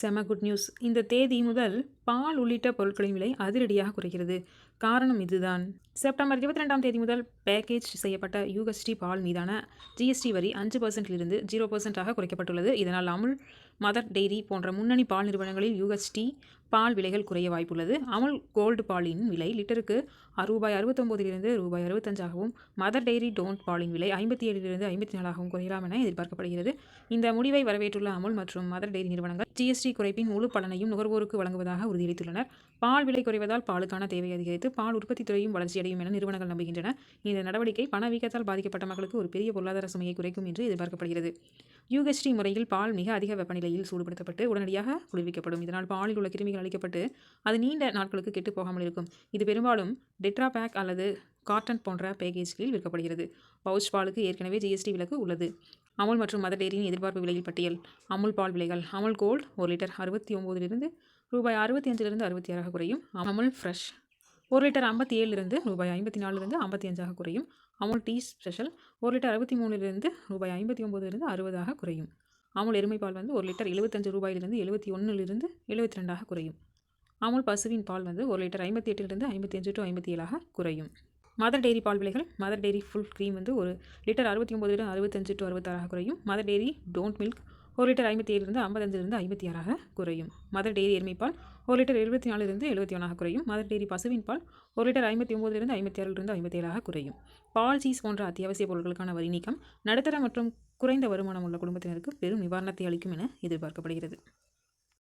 செம good news. இந்த தேதி முதல் பால் உள்ளிட்ட பொருட்களின் விலை அதிரடியாக குறைகிறது. காரணம் இதுதான். செப்டம்பர் இருபத்தி ரெண்டாம் தேதி முதல் பேக்கேஜ் செய்யப்பட்ட யூஎஸ்டி பால் மீதான ஜிஎஸ்டி வரி அஞ்சு பர்சன்ட்லிருந்து ஜீரோ பர்சன்ட்டாக குறைக்கப்பட்டுள்ளது. இதனால் அமுல் மதர் டெய்ரி போன்ற முன்னணி பால் நிறுவனங்களில் யூஎஸ்டி பால் விலைகள் குறைய வாய்ப்புள்ளது. அமுல் கோல்டு பாலின் விலை லிட்டருக்கு ரூபாய் அறுபத்தொம்போதிலிருந்து ரூபாய் அறுபத்தஞ்சாகவும் மதர் டெய்ரி டோன்ட் பாலின் விலை ஐம்பத்தி ஏழிலிருந்து ஐம்பத்தி நாலாகவும் குறையலாம் என எதிர்பார்க்கப்படுகிறது. இந்த முடிவை வரவேற்றுள்ள அமுல் மற்றும் மதர் டெய்ரி நிறுவனங்கள் ஜிஎஸ்டி குறைப்பின் முழு பலனையும் நுகர்வோருக்கு வழங்குவதாக உறுதியளித்துள்ளனர். பால் விலை குறைவதால் பாலுக்கான தேவை அதிகரித்து பால் உற்பத்தி துறையும் வளர்ச்சியடையும் என நிறுவனங்கள் நம்புகின்றன. இந்த நடவடிக்கை பணவீக்கத்தால் பாதிக்கப்பட்ட மக்களுக்கு ஒரு பெரிய பொருளாதார சுமையை குறைக்கும் என்று எதிர்பார்க்கப்படுகிறது. யூஎஸ்டி முறையில் பால் மிக அதிக வெப்பநிலையில் சூடுபடுத்தப்பட்டு உடனடியாக குளிர்விக்கப்படும். இதனால் பாலில் உள்ள கிருமிகள் அழிக்கப்பட்டு அது நீண்ட நாட்களுக்கு கெட்டு போகாமல் இருக்கும். இது பெரும்பாலும் டெட்ரா பேக் அல்லது காட்டன் போன்ற பேக்கேஜ்களில் விற்கப்படுகிறது. பவுச் பாலுக்கு ஏற்கனவே ஜிஎஸ்டி விலக்கு உள்ளது. அமுல் மற்றும் மதர் டெய்ரியின் எதிர்பார்ப்பு விலையில் பட்டியல். அமுல் பால் விலைகள். அமுல் கோல்ட் ஒரு லிட்டர் அறுபத்தி ஒம்போதிலிருந்து ரூபாய் அறுபத்தி அஞ்சிலிருந்து அறுபத்தி ஆறாக குறையும். அமுல் ஃப்ரெஷ் ஒரு லிட்டர் ஐம்பத்தி ஏழுலேருந்து ரூபாய் ஐம்பத்தி நாலுலேருந்து ஐம்பத்தி அஞ்சாக குறையும். Amul tea special. ஒரு லிட்டர் அறுபத்தி மூணுலேருந்து ரூபாய் ஐம்பத்தி ஒம்போதுலேருந்து அறுபதாக குறையும். அமுல் எருமைப்பால் வந்து ஒரு லிட்டர் எழுபத்தஞ்சு ரூபாயிலிருந்து எழுபத்தி ஒன்றுலேருந்து எழுபத்தி ரெண்டாக குறையும். அமுல் பசுவின் பால் வந்து ஒரு லிட்டர் ஐம்பத்தி எட்டிலிருந்து ஐம்பத்தி அஞ்சு டு ஐம்பத்தி ஏழாக குறையும். மதர் டெய்ரி பால் விலைகள். மதர் டெய்ரி ஃபுல் க்ரீம் வந்து ஒரு லிட்டர் அறுபத்தி ஒம்பதுலேருந்து அறுபத்தஞ்சு டு அறுபத்தாறாக குறையும். மதர் டெய்ரி டோன்ட் மில்க் ஒரு லிட்டர் ஐம்பத்தி ஏழுலேருந்து ஐம்பத்தஞ்சிலிருந்து ஐம்பத்தி ஆறாக குறையும். மதர் டெய்ரி எருமைப்பால் ஒரு லிட்டர் எழுபத்தி நாலுலேருந்து எழுபத்தி ஒன்றாக குறையும். மதர் டெய்ரி பசுவின் பால் ஒரு லிட்டர் ஐம்பத்தி ஒம்போதுலேருந்து ஐம்பத்தி ஆறிலிருந்து ஐம்பத்தி ஏழாக குறையும். பால் சீஸ் போன்ற அத்தியாவசிய பொருட்களுக்கான வரி நீக்கம் நடுத்தர மற்றும் குறைந்த வருமானம் உள்ள குடும்பத்தினருக்கு பெரும் நிவாரணத்தை அளிக்கும் என எதிர்பார்க்கப்படுகிறது.